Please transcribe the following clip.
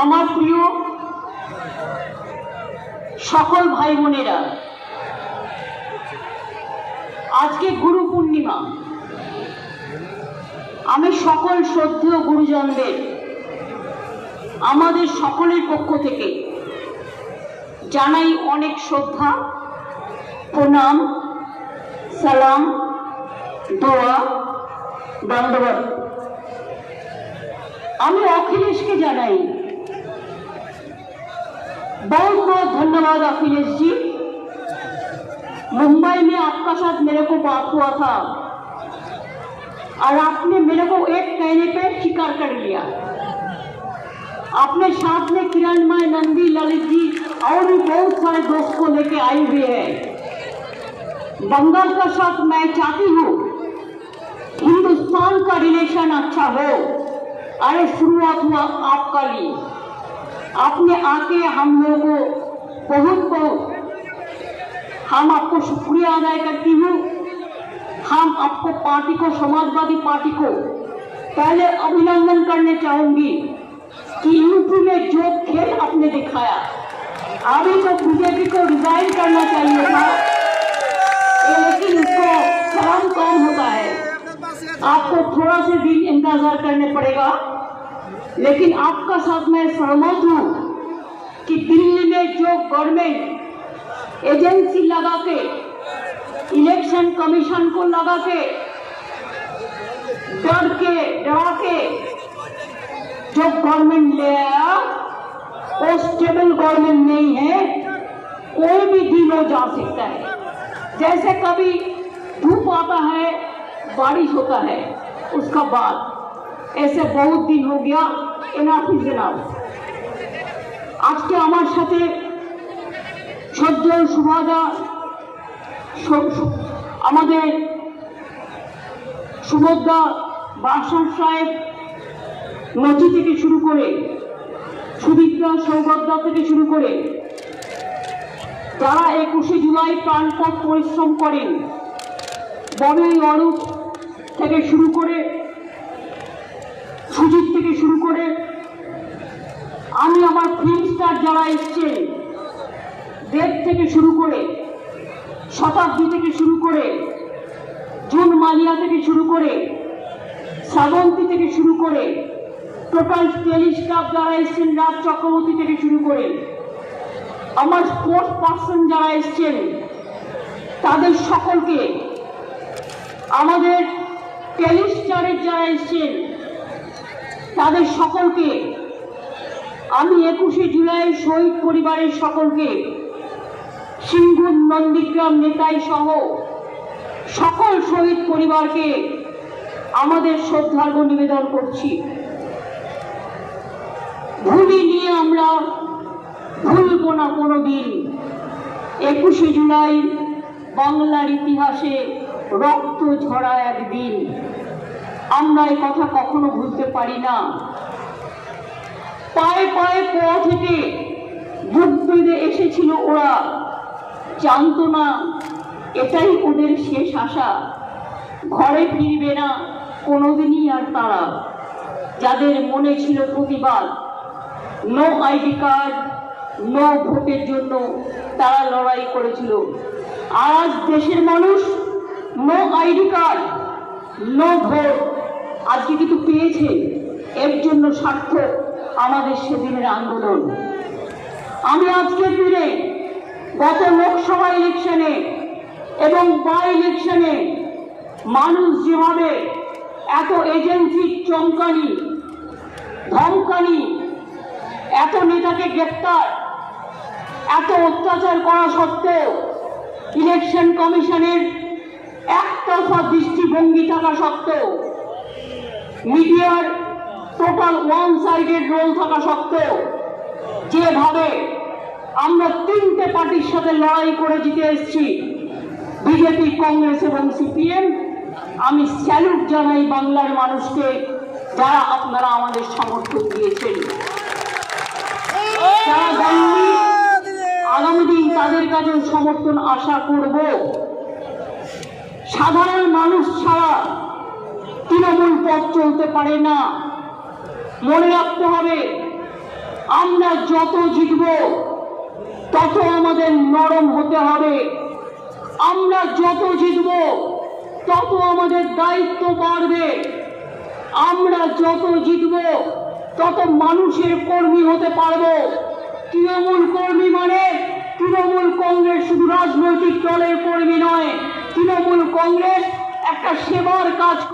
আমার প্রিয় সকল ভাই বোনেরা, আজকে গুরু পূর্ণিমা। আমি সকল শ্রদ্ধেয় গুরুজনদের, আমাদের সকলের পক্ষ থেকে জানাই অনেক শ্রদ্ধা, প্রণাম, সালাম দোয়া দণ্ডবত আমি अखिलेश के জানাই बहुत बहुत धन्यवाद अखिलेश जी मुंबई में आपका साथ मेरे को बात हुआ था और आपने मेरे को एक कहने पे स्वीकार कर लिया अपने साथ में किरण माय नंदी ललित जी और भी बहुत सारे दोस्त को लेके आई हुई है बंगाल का साथ मैं चाहती हूँ हिंदुस्तान का रिलेशन अच्छा हो, अरे शुरुआत हुआ आपका लिए। आपने आके हम लोगों को बहुत बहुत हम आपको शुक्रिया अदा करती हूँ। हम आपको पार्टी को, समाजवादी पार्टी को पहले अभिनंदन करने चाहूँगी कि यूपी में जो खेल आपने दिखाया अभी तो बीजेपी को रिजाइन करना चाहिए था। लेकिन उसको आपको थोड़ा से दिन इंतज़ार करने पड़ेगा। लेकिन आपका साथ मैं सहमत हूँ कि दिल्ली में जो गवर्नमेंट एजेंसी लगा के इलेक्शन कमीशन को लगा के, डर के, डरा के जो गवर्नमेंट ले आया, वो स्टेबल गवर्नमेंट नहीं है। कोई भी दिन हो जा सकता है। जैसे कभी धूप आता है बारिश होता है उसका बाद ऐसे बहुत दिन हो गया এনাফ ইজ এনাফ আজকে আমার সাথে সজ্জন সুভাদা সু- সু- আমাদের সুভদ্রা বাসার সাহেব নচি থেকে শুরু করে সুদীপ্তা সৌগতদা থেকে শুরু করে যারা একুশে জুলাই প্রাণপথ পরিশ্রম করেন বনই অরূপ থেকে শুরু করে, সুজিত থেকে শুরু করে, আমি আমার ফিল্ম স্টার যারা এসছেন দেব থেকে শুরু করে, শতাব্দী থেকে শুরু করে, জুন মালিয়া থেকে শুরু করে, শ্রাবন্তী থেকে শুরু করে টোটাল টেলিস্টাফ যারা এসছেন, রাজ চক্রবর্তী থেকে শুরু করে, আমার স্পোর্টস পার্সন যারা এসছেন, তাদের সকলকে আমাদের টেলিস্টারের যারা এসছেন তাদের সকলকে আমি একুশে জুলাই শহীদ পরিবারের সকলকে সিংহুর নন্দীগ্রাম নেতাই সহ সকল শহীদ পরিবারকে আমাদের শ্রদ্ধার্ঘ নিবেদন করছি। ভুলি নিয়ে আমরা ভুলব না কোনো দিন একুশে জুলাই বাংলার ইতিহাসে রক্ত ঝরা একদিন। আমরা এই কথা কখনো ভুলতে পারি না। পায়ে পায়ে পথ থেকে বেঁধে এসেছিল ওরা। জানতো না, এটাই ওদের শেষ আশা। ঘরে ফিরবে না কোনোদিনই আর তারা। যাদের মনে ছিল প্রতিবাদ নো আইডি কার্ড নো ভোটের জন্য তারা লড়াই করেছিল। আর আজ দেশের মানুষ no ID card, no vote. আজকে কিন্তু পেয়েছে। এর জন্য সার্থক আমাদের সেদিনের আন্দোলন। আমি আজকের দিনে গত লোকসভা ইলেকশনে এবং বাই ইলেকশনে মানুষ যেভাবে এত এজেন্সির চমকানি, ধমকানি, এত নেতাকে গ্রেপ্তার, এত অত্যাচার করা সত্ত্বেও ইলেকশন কমিশনের একতরফা দৃষ্টিভঙ্গি থাকা সত্ত্বেও, মিডিয়ার টোটাল ওয়ান সাইডেড রোল থাকা সত্ত্বেও, যেভাবে আমরা তিনটে পার্টির সাথে লড়াই করে জিতে এসেছি, বিজেপি, কংগ্রেস এবং সিপিএম, আমি স্যালুট জানাই বাংলার মানুষকে যারা আপনারা আমাদের সমর্থন দিয়েছেন। যারা আগামী দিন তাদের কাছে সমর্থন আশা করব। সাধারণ মানুষ ছাড়া তৃণমূল পথ চলতে পারে না। মনে রাখতে হবে, আমরা যত জিতব, তত আমাদের নরম হতে হবে। আমরা যত জিতব, তত আমাদের দায়িত্ব বাড়বে। আমরা যত জিতব, তত মানুষের কর্মী হতে পারব। তৃণমূল কর্মী মানে তৃণমূল কংগ্রেস শুধু রাজনৈতিক দলের কর্মী নয় তৃণমূল কংগ্রেস একটা সেবার কাজ